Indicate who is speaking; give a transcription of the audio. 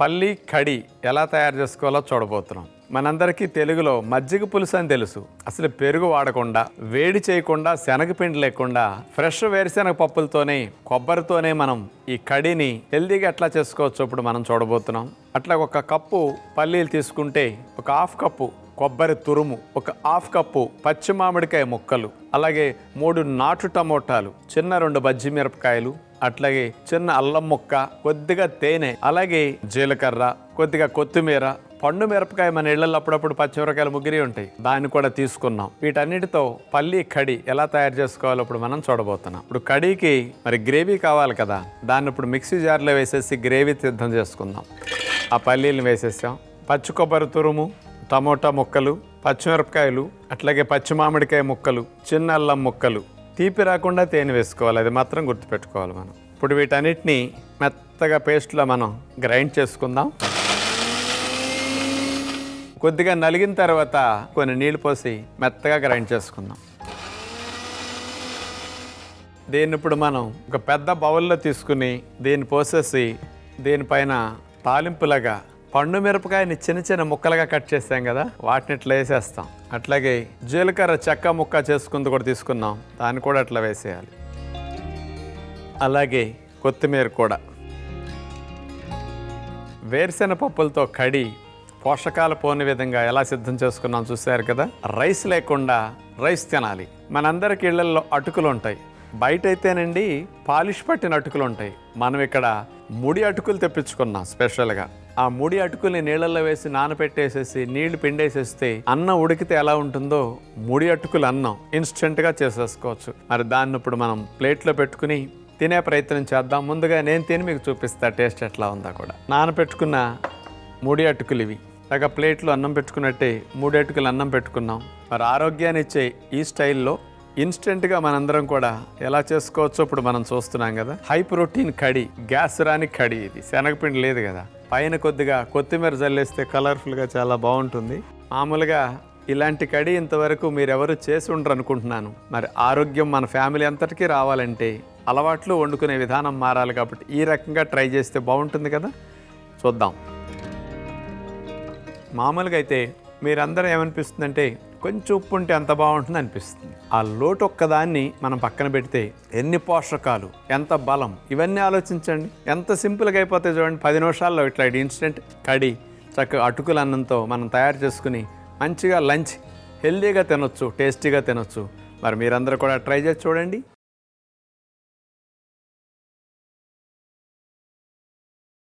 Speaker 1: పల్లి కడి ఎలా తయారు చేసుకోవాలో చూడబోతున్నాం. మనందరికీ తెలుగులో మజ్జిగ పులుసు అని తెలుసు. అసలు పెరుగు వాడకుండా వేడి చేయకుండా శనగపిండి లేకుండా ఫ్రెష్ వేరుశెనగ పప్పులతోనే కొబ్బరితోనే మనం ఈ కడిని హెల్దీగా ఎట్లా చేసుకోవచ్చు ఇప్పుడు మనం చూడబోతున్నాం. అట్లా ఒక కప్పు పల్లీలు తీసుకుంటే ఒక హాఫ్ కప్పు కొబ్బరి తురుము ఒక హాఫ్ కప్పు పచ్చి మామిడికాయ ముక్కలు అలాగే మూడు నాటు టమోటాలు చిన్న రెండు బజ్జి మిరపకాయలు అట్లాగే చిన్న అల్లం ముక్క కొద్దిగా తేనె అలాగే జీలకర్ర కొద్దిగా కొత్తిమీర పండు మిరపకాయ మన ఇళ్ళలో అప్పుడప్పుడు పచ్చిమిరపకాయలు ముగ్గిరి ఉంటాయి. దాన్ని కూడా తీసుకున్నాం. వీటన్నిటితో పల్లి కడి ఎలా తయారు చేసుకోవాలో ఇప్పుడు మనం చూడబోతున్నాం. ఇప్పుడు కడీకి మరి గ్రేవీ కావాలి కదా దాన్ని ఇప్పుడు మిక్సీ జార్లో వేసేసి గ్రేవీ సిద్ధం చేసుకుందాం. ఆ పల్లీలను వేసేసాం. పచ్చి కొబ్బరి తురుము టమోటా ముక్కలు పచ్చిమిరపకాయలు అట్లాగే పచ్చి మామిడికాయ ముక్కలు చిన్న అల్లం ముక్కలు. తీపి రాకుండా తేనె వేసుకోవాలి. అది మాత్రం గుర్తుపెట్టుకోవాలి మనం. ఇప్పుడు వీటన్నిటిని మెత్తగా పేస్ట్లో మనం గ్రైండ్ చేసుకుందాం. కొద్దిగా నలిగిన తర్వాత కొన్ని నీళ్ళు పోసి మెత్తగా గ్రైండ్ చేసుకుందాం. దీన్ని ఇప్పుడు మనం ఒక పెద్ద బౌల్లో తీసుకుని దీన్ని పోసేసి దీనిపైన తాలింపులాగా పండు మిరపకాయని చిన్న చిన్న ముక్కలుగా కట్ చేసాం కదా వాటిని ఇట్లా వేసేస్తాం. అట్లాగే జీలకర్ర చెక్క ముక్క చేసుకుంది కూడా తీసుకున్నాం దాన్ని కూడా అట్లా వేసేయాలి. అలాగే కొత్తిమీర కూడా. వేరుశెనగ పప్పులతో కడి పోషకాలు పోని విధంగా ఎలా సిద్ధం చేసుకున్నాం చూశారు కదా? రైస్ లేకుండా రైస్ తినాలి. మనందరికి ఇళ్ళలో అటుకులు ఉంటాయి. బయట అయితేనండి పాలిష్ పట్టిన అటుకులు ఉంటాయి. మనం ఇక్కడ ముడి అటుకులు తెప్పించుకున్నాం స్పెషల్గా. ఆ ముడి అటుకుల్ని నీళ్ళల్లో వేసి నానబెట్టేసేసి నీళ్ళు పిండేసేస్తే అన్నం ఉడికితే ఎలా ఉంటుందో ముడి అటుకులు అన్నం ఇన్స్టెంట్గా చేసేసుకోవచ్చు. మరి దాన్ని ఇప్పుడు మనం ప్లేట్లో పెట్టుకుని తినే ప్రయత్నం చేద్దాం. ముందుగా నేను తిని మీకు చూపిస్తా టేస్ట్ ఎట్లా ఉందా కూడా. నానబెట్టుకున్న ముడి అటుకులు ఇవి. లేక ప్లేట్లో అన్నం పెట్టుకున్నట్టే మూడు అటుకులు అన్నం పెట్టుకున్నాం. మరి ఆరోగ్యాన్ని ఇచ్చే ఈ స్టైల్లో ఇన్స్టెంట్గా మనందరం కూడా ఎలా చేసుకోవచ్చో ఇప్పుడు మనం చూస్తున్నాం కదా. హై ప్రోటీన్ కడి గ్యాస్ రాని కడి ఇది. శనగపిండి లేదు కదా. పైన కొద్దిగా కొత్తిమీర జల్లేస్తే కలర్ఫుల్గా చాలా బాగుంటుంది. మామూలుగా ఇలాంటి కడి ఇంతవరకు మీరెవరు చేసి ఉండరు అనుకుంటున్నాను. మరి ఆరోగ్యం మన ఫ్యామిలీ అంతటికీ రావాలంటే అలవాట్లు వండుకునే విధానం మారాలి కాబట్టి ఈ రకంగా ట్రై చేస్తే బాగుంటుంది కదా. చూద్దాం. మామూలుగా అయితే మీరందరూ ఏమనిపిస్తుందంటే కొంచెం ఉప్పు ఉంటే ఎంత బాగుంటుంది అనిపిస్తుంది. ఆ లోటు ఒక్కదాన్ని మనం పక్కన పెడితే ఎన్ని పోషకాలు ఎంత బలం ఇవన్నీ ఆలోచించండి. ఎంత సింపుల్గా అయిపోతే చూడండి. పది నిమిషాల్లో ఇట్లా ఇన్స్టెంట్ కడి చక్కగా అటుకుల అన్నంతో మనం తయారు చేసుకుని మంచిగా లంచ్ హెల్దీగా తినొచ్చు టేస్టీగా తినొచ్చు. మరి మీరందరూ కూడా ట్రై చేసి చూడండి.